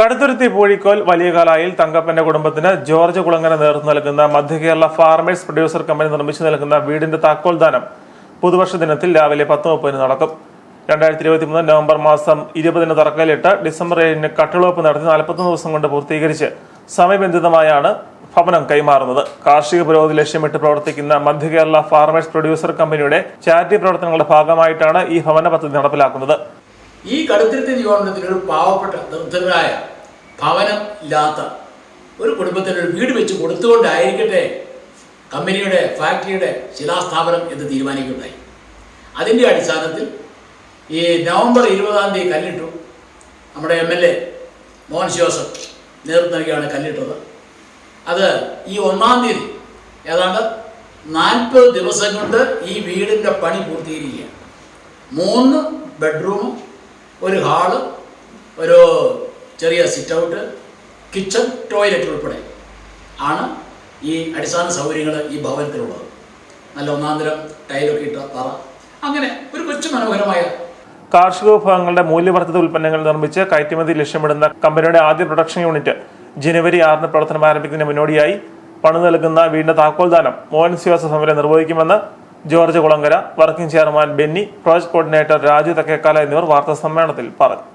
കടുത്തുരുത്തി പൂഴിക്കോൽ വലിയ കാലായിൽ തങ്കപ്പന്റെ കുടുംബത്തിന് ജോർജ് കുളങ്ങര നേതൃത്വം നൽകുന്ന മധ്യ കേരള ഫാർമേഴ്സ് പ്രൊഡ്യൂസർ കമ്പനി നിർമ്മിച്ചു നൽകുന്ന വീടിന്റെ താക്കോൽ ദാനം പുതുവർഷ ദിനത്തിൽ രാവിലെ പത്ത് മുപ്പതിന് നടക്കും. രണ്ടായിരത്തി ഇരുപത്തി മൂന്ന് നവംബർ മാസം ഇരുപതിന് തറക്കല്ലിട്ട് ഡിസംബർ ഏഴിന് കട്ടിളവെപ്പ് നടത്തി നാൽപ്പത്തൊന്ന് ദിവസം കൊണ്ട് പൂർത്തീകരിച്ച് സമയബന്ധിതമായാണ് ഭവനം കൈമാറുന്നത്. കാർഷിക പുരോഗതി ലക്ഷ്യമിട്ട് പ്രവർത്തിക്കുന്ന മധ്യ കേരള ഫാർമേഴ്സ് പ്രൊഡ്യൂസർ കമ്പനിയുടെ ചാരിറ്റി പ്രവർത്തനങ്ങളുടെ ഭാഗമായിട്ടാണ് ഈ ഭവന പദ്ധതി നടപ്പിലാക്കുന്നത്. ഈ കടുത്തിരുത്തി ഗവൺമെന്റിന് ഒരു പാവപ്പെട്ട നിർദ്ധരായ ഭവനം ഇല്ലാത്ത ഒരു കുടുംബത്തിന് ഒരു വീട് വെച്ച് കൊടുത്തുകൊണ്ടായിരിക്കട്ടെ കമ്പനിയുടെ ഫാക്ടറിയുടെ ശിലാസ്ഥാപനം എന്ന് തീരുമാനിക്കുകയുണ്ടായി. അതിന്റെ അടിസ്ഥാനത്തിൽ ഈ നവംബർ ഇരുപതാം തീയതി കല്ലിട്ടു. നമ്മുടെ M L A Mohan Joseph നേതൃത്വം നൽകിയാണ് കല്ലിട്ടത്. അത് ഈ ഒന്നാം തീയതി ഏതാണ്ട് നാൽപ്പത് ദിവസം കൊണ്ട് ഈ വീടിന്റെ പണി പൂർത്തീകരിക്കുകയാണ്. മൂന്ന് ബെഡ്റൂമും ഒരു ഹാൾ ഒരു ചെറിയ സിറ്റ് ഔട്ട് കിച്ചൺ ടോയ്ലറ്റ് ഉൾപ്പെടെ ആണ് ഈ അടിസ്ഥാന സൗകര്യങ്ങൾ ഈ ഭവനത്തിലുള്ളത്. നല്ല ഒന്നാന്തരം ടൈലൊക്കെ ഇട്ട തറ. അങ്ങനെ ഒരു കൊച്ചു മനോഹരമായ കാർഷിക വിഭവങ്ങളുടെ മൂല്യവർദ്ധിത ഉൽപ്പന്നങ്ങൾ നിർമ്മിച്ച് കയറ്റുമതി ലക്ഷ്യമിടുന്ന കമ്പനിയുടെ ആദ്യ പ്രൊഡക്ഷൻ യൂണിറ്റ് ജനുവരി ആറിന് പ്രവർത്തനം ആരംഭിക്കുന്നതിന് മുന്നോടിയായി പണി നൽകുന്ന വീടിന്റെ താക്കോൽദാനം മോഹൻ സിവാസ സമരം നിർവഹിക്കുമെന്ന് George Kulangara working chairman Benny project coordinator Raju Thakkekkala എന്നിവർ വാർത്താ സമ്മേളനത്തിൽ പറഞ്ഞു.